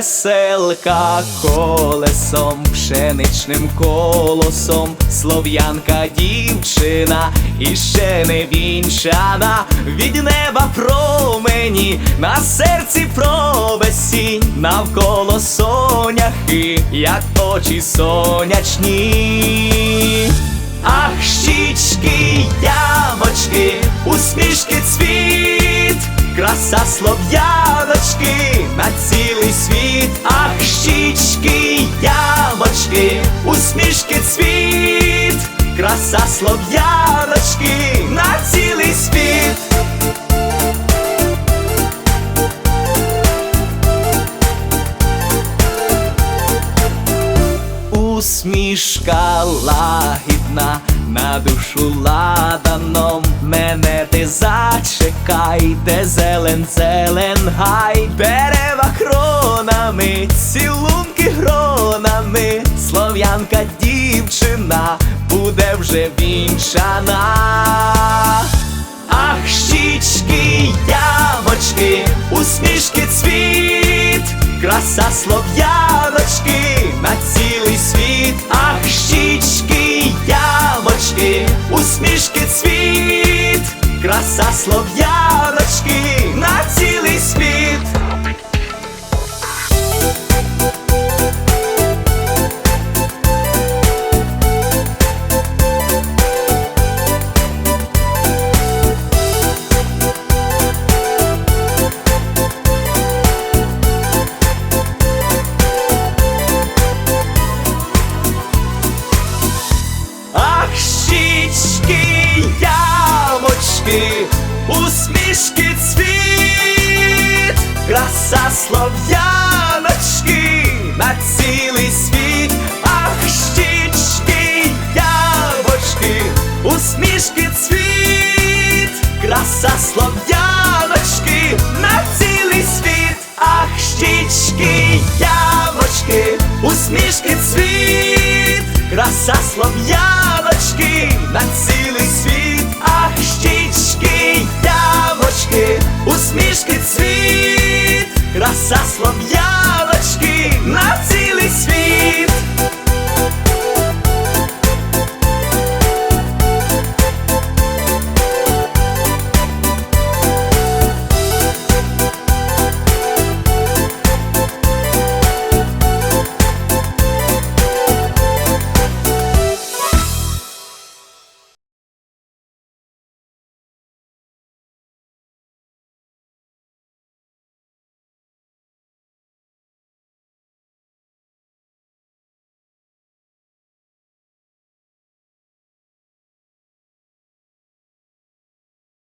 веселка колесом, пшеничним колосом, слов'янка дівчина і ще не вінчана, від неба промені, на серці провесінь, навколо соняхи, як очі сонячні. Ах, щічки, ямочки, усмішки цвіт, краса світ, ах, щічки, ямочки, усмішки цвіт, краса слов'яночки на цілий світ. Усмішка лагідна на душу ладаном мене ти зачекай, де зелен, зелен гай, дерева хронами, цілунки гронами, слов'янка дівчина буде вже вінчана. Ах, щічки, ямочки, усмішки цвіт, краса слов'яночки на цілий світ, ах, щічки, ямочки, усмішки цвіт, краса слов'яночки ямочки, усмішки цвіт, краса слов'яночки на цілий світ, ах, щічки, ямочки, усмішки цвіт, краса слов'яночки на цілий світ, ах, щічки, ямочки, усмішки цвіт, краса слов'яночки на цілий світ, ах, щічки.